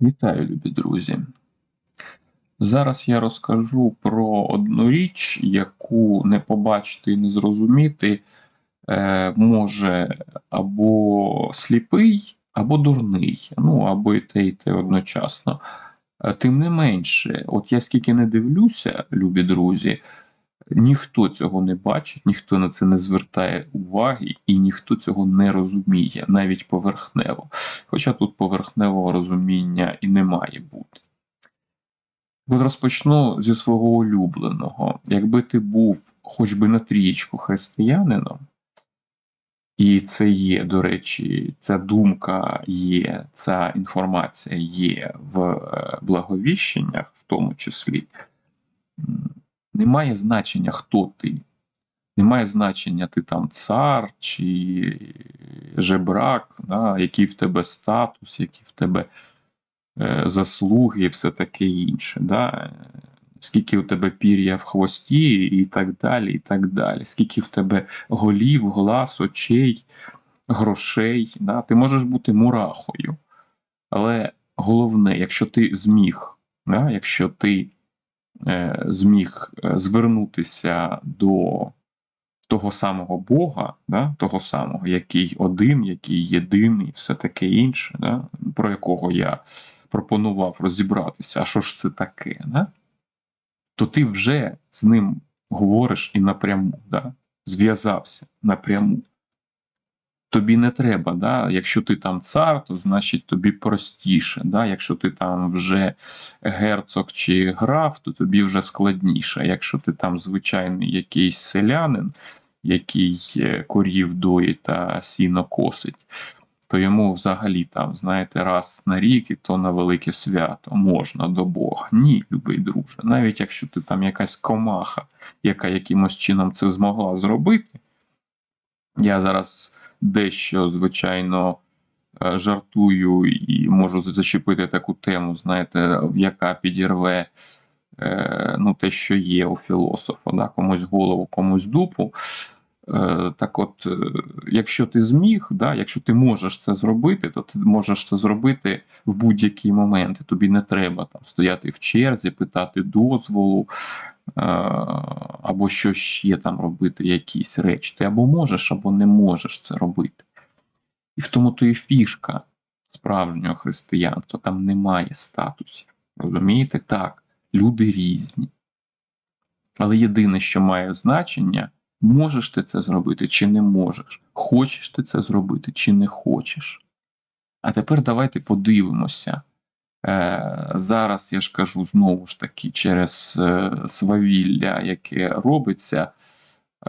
Вітаю, любі друзі! Зараз я розкажу про одну річ, яку не побачити і не зрозуміти е, може або сліпий, або дурний, ну або і те, і те одночасно. Е, Тим не менше, от я скільки не дивлюся, любі друзі, ніхто цього не бачить, ніхто на це не звертає уваги і ніхто цього не розуміє, навіть поверхнево. Хоча тут поверхневого розуміння і не має бути. От розпочну зі свого улюбленого. Якби ти був хоч би на трієчку християнином, і це є, до речі, ця думка є, ця інформація є в е, благовіщеннях, в тому числі, немає значення, хто ти. Немає значення, ти там цар чи жебрак, да, який в тебе статус, які в тебе е, заслуги і все таке інше. Да? Скільки у тебе пір'я в хвості, і так далі, і так далі. Скільки в тебе голів, глаз, очей, грошей. Да? Ти можеш бути мурахою. Але головне, якщо ти зміг, да? якщо ти зміг е, звернутися до того самого Бога, да, того самого, який один, який єдиний, все таке інше, да, про якого я пропонував розібратися, а що ж це таке, да, то ти вже з ним говориш і напряму, да, зв'язався напряму. Тобі не треба, да? якщо ти там цар, то значить тобі простіше. Да? Якщо ти там вже герцог чи граф, то тобі вже складніше. Якщо ти там звичайний якийсь селянин, який е, корів доїть та сіно косить, то йому взагалі там, знаєте, раз на рік і то на велике свято можна до Бога. Ні, любий друже. Навіть якщо ти там якась комаха, яка якимось чином це змогла зробити. Я зараз дещо, звичайно, е, жартую і можу зачепити таку тему, знаєте, яка підірве е, ну, те, що є у філософа, да? комусь голову, комусь дупу. Е, Так от, якщо ти зміг, да, якщо ти можеш це зробити, то ти можеш це зробити в будь-який момент. Тобі не треба там стояти в черзі, питати дозволу, або що ще там робити, якісь речі. Ти або можеш, або не можеш це робити. І в тому то і фішка справжнього християнства, там немає статусів. Розумієте? Так, люди різні. Але єдине, що має значення, можеш ти це зробити чи не можеш. Хочеш ти це зробити чи не хочеш. А тепер давайте подивимося. Е, Зараз я ж кажу знову ж таки, через е, свавілля, яке робиться.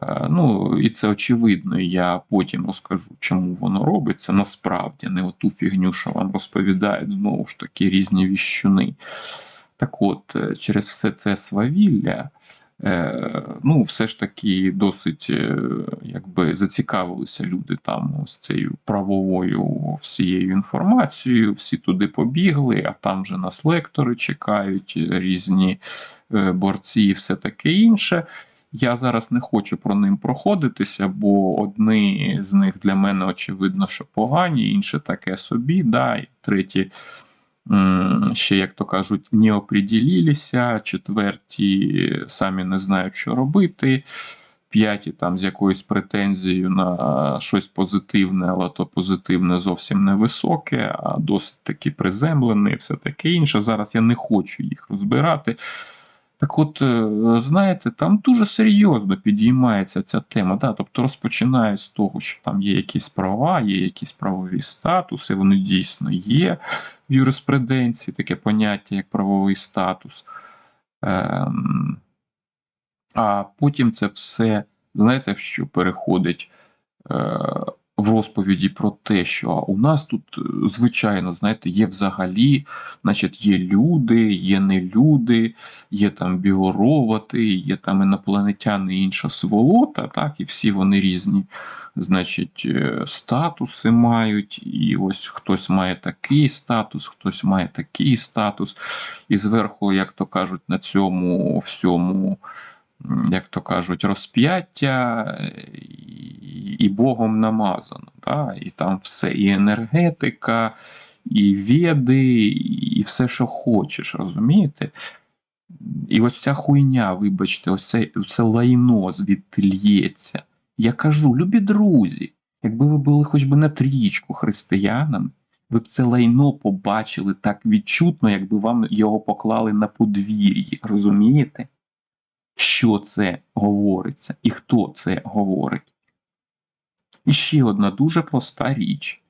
Е, Ну, і це очевидно, я потім розкажу, чому воно робиться. Насправді, не оту фігню, що вам розповідають знову ж таки різні віщуни. Так от, через все це свавілля, ну, все ж таки досить е, якби зацікавилися люди там ось цією правовою всією інформацією, всі туди побігли, а там же нас лектори чекають, різні е, борці і все таке інше. Я зараз не хочу про ним проходитися, бо одні з них для мене очевидно, що погані, інші таке собі, да, і треті ще, як то кажуть, не оприділілися, четверті самі не знають, що робити. П'яті там з якоюсь претензією на щось позитивне, але то позитивне зовсім невисоке, а досить таки приземлене все таке інше. Зараз я не хочу їх розбирати. Так от, е, знаєте, там дуже серйозно підіймається ця тема. Да? Тобто розпочинають з того, що там є якісь права, є якісь правові статуси, вони дійсно є в юриспруденції, таке поняття, як правовий статус. Ем, а потім це все, знаєте, що переходить е, в розповіді про те, що у нас тут, е, звичайно, знаєте, є взагалі, значить, є люди, є нелюди, є там біороботи, є там інопланетяни і інша сволота, так, і всі вони різні, значить, е, статуси мають, і ось хтось має такий статус, хтось має такий статус, і зверху, як то кажуть, на цьому всьому як то кажуть, розп'яття і, Богом намазано. Да? І там все, і енергетика, і веди, і все, що хочеш, розумієте? І ось ця хуйня, вибачте, ось це, це лайно звідти лється. Я кажу, любі друзі, якби ви були хоч би на трічку християнами, ви б це лайно побачили так відчутно, якби вам його поклали на подвір'ї. Розумієте? Що це говориться і хто це говорить? І ще одна дуже проста річ.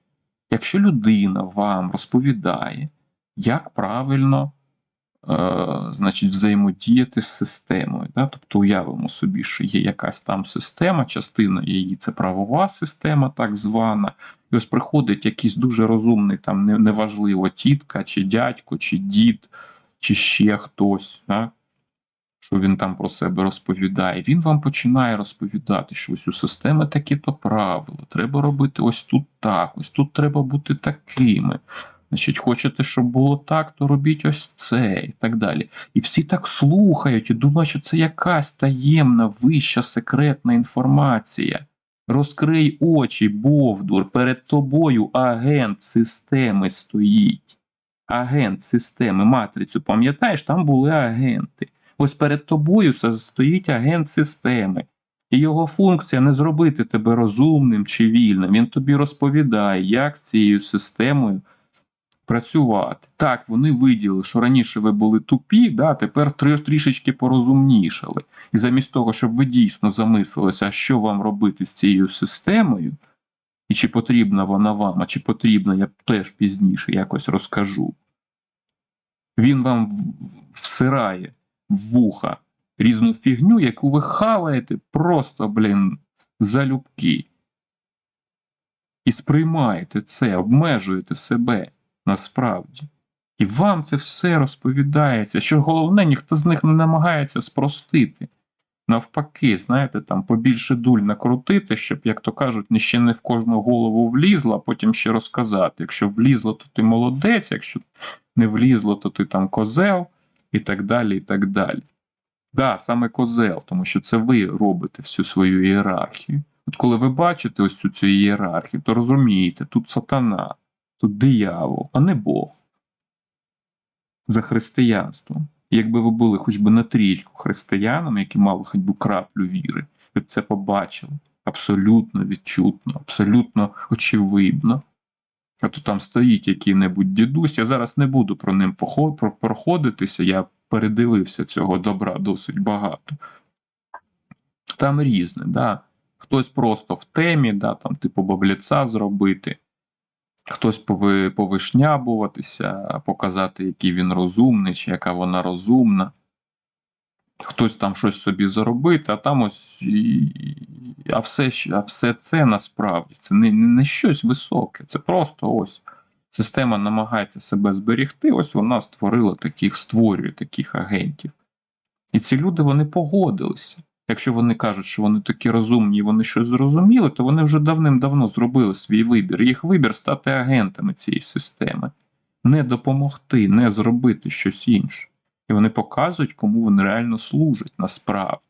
Якщо людина вам розповідає, як правильно е, значить, взаємодіяти з системою. Да? Тобто уявимо собі, що є якась там система, частина її це правова система, так звана. І ось приходить якийсь дуже розумний, там неважливо, тітка, чи дядько, чи дід, чи ще хтось. Да? Що він там про себе розповідає, він вам починає розповідати, що ось у системи такі-то правила, треба робити ось тут так, ось тут треба бути такими. Значить, хочете, щоб було так, то робіть ось це і так далі. І всі так слухають і думають, що це якась таємна, вища секретна інформація. Розкрий очі, Бовдур, перед тобою агент системи стоїть. Агент системи, матрицю, пам'ятаєш, там були агенти. Ось перед тобою стоїть агент системи. І його функція не зробити тебе розумним чи вільним. Він тобі розповідає, як з цією системою працювати. Так, вони виділили, що раніше ви були тупі, да, тепер трішечки порозумнішали. І замість того, щоб ви дійсно замислилися, що вам робити з цією системою, і чи потрібна вона вам, а чи потрібна, я теж пізніше якось розкажу. Він вам всирає вуха різну фігню, яку ви хаваєте просто, блін, залюбки. І сприймаєте це, обмежуєте себе насправді. І вам це все розповідається. Що головне, ніхто з них не намагається спростити. Навпаки, знаєте, там побільше дуль накрутити, щоб, як то кажуть, не ще не в кожну голову влізло, а потім ще розказати. Якщо влізло, то ти молодець, якщо не влізло, то ти там козел, і так далі, і так далі. Да, саме козел, тому що це ви робите всю свою ієрархію. От коли ви бачите ось цю, цю ієрархію, то розумієте, тут сатана, тут диявол, а не Бог. За християнством. Якби ви були хоч би на трічку християнами, які мали хоч би краплю віри, ви б це побачили абсолютно відчутно, абсолютно очевидно. А то там стоїть який-небудь дідусь. Я зараз не буду про ним проходитися, я передивився цього добра досить багато. Там різне, да. Хтось просто в темі, да, там, типу бабліца зробити, хтось повишнябуватися, показати, який він розумний, чи яка вона розумна. Хтось там щось собі заробити, а там ось. А, все, а все це насправді це не, не, щось високе, це просто ось. Система намагається себе зберігти, ось вона створила таких, створює таких агентів. І ці люди вони погодилися. Якщо вони кажуть, що вони такі розумні і вони щось зрозуміли, то вони вже давним-давно зробили свій вибір. Їх вибір стати агентами цієї системи, не допомогти, не зробити щось інше. І вони показують, кому вони реально служать насправді.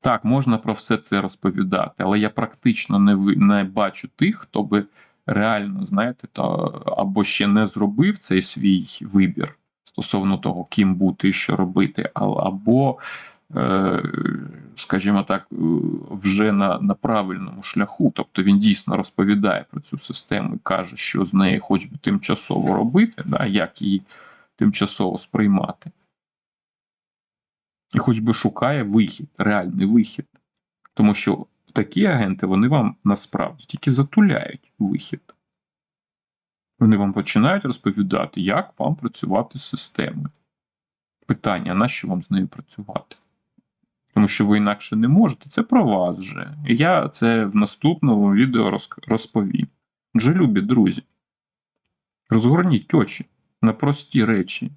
Так, можна про все це розповідати, але я практично не, ви- не бачу тих, хто би реально, знаєте, то, або ще не зробив цей свій вибір стосовно того, ким бути і що робити, або, е, скажімо так, е, вже на, на правильному шляху. Тобто він дійсно розповідає про цю систему і каже, що з нею хоч би тимчасово робити, да, як її тимчасово сприймати. І хоч би шукає вихід, реальний вихід. Тому що такі агенти вони вам насправді тільки затуляють вихід. Вони вам починають розповідати, як вам працювати з системою. Питання, на що вам з нею працювати? Тому що ви інакше не можете, це про вас вже. Я це в наступному відео розповім. Отже, любі друзі, розгорніть очі на прості речі.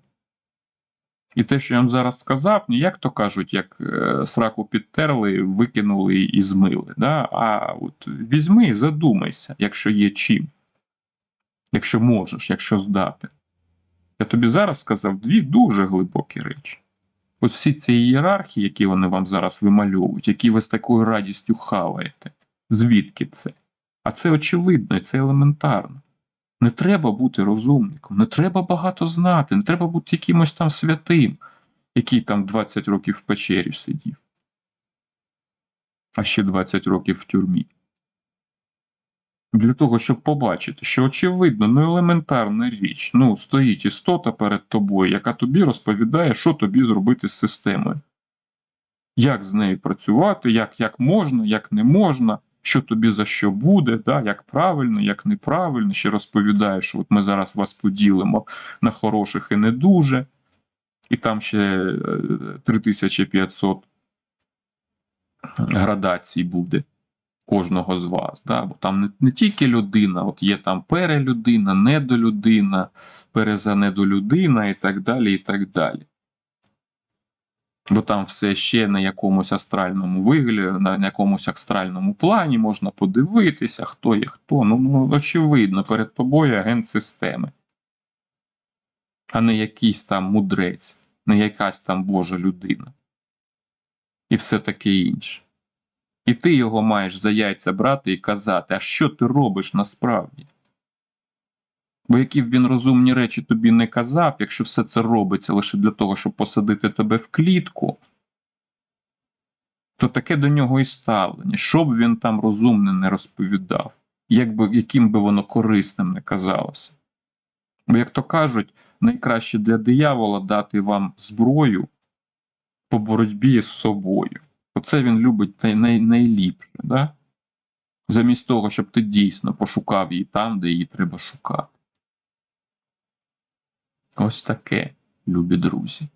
І те, що я вам зараз сказав, не як то кажуть, як е, сраку підтерли, викинули і змили. Да? А от візьми і задумайся, якщо є чим, якщо можеш, якщо здати. Я тобі зараз сказав дві дуже глибокі речі. Ось всі ці ієрархії, які вони вам зараз вимальовують, які ви з такою радістю хаваєте. Звідки це? А це очевидно це елементарно. Не треба бути розумником, не треба багато знати, не треба бути якимось там святим, який там 20 років в печері сидів, а ще 20 років в тюрмі. Для того, щоб побачити, що очевидно, ну елементарна річ, ну, стоїть істота перед тобою, яка тобі розповідає, що тобі зробити з системою. Як з нею працювати, як, як можна, як не можна, що тобі за що буде, да, як правильно, як неправильно, ще розповідає, що от ми зараз вас поділимо на хороших і не дуже, і там ще е, 3500 градацій буде кожного з вас. Да? Бо там не, не тільки людина, от є там перелюдина, недолюдина, перезанедолюдина і так далі. і так далі. Бо там все ще на якомусь астральному вигляді, на якомусь астральному плані можна подивитися, хто є хто. Ну, ну очевидно, перед тобою агент системи, а не якийсь там мудрець, не якась там Божа людина. І все таке інше. І ти його маєш за яйця брати і казати, а що ти робиш насправді? Бо які б він розумні речі тобі не казав, якщо все це робиться лише для того, щоб посадити тебе в клітку, то таке до нього і ставлення, що б він там розумне не розповідав, як би, яким би воно корисним не казалося. Бо, як то кажуть, найкраще для диявола дати вам зброю по боротьбі з собою. Оце він любить най, най, найліпше, да? замість того, щоб ти дійсно пошукав її там, де її треба шукати. Ось таке, любі друзі.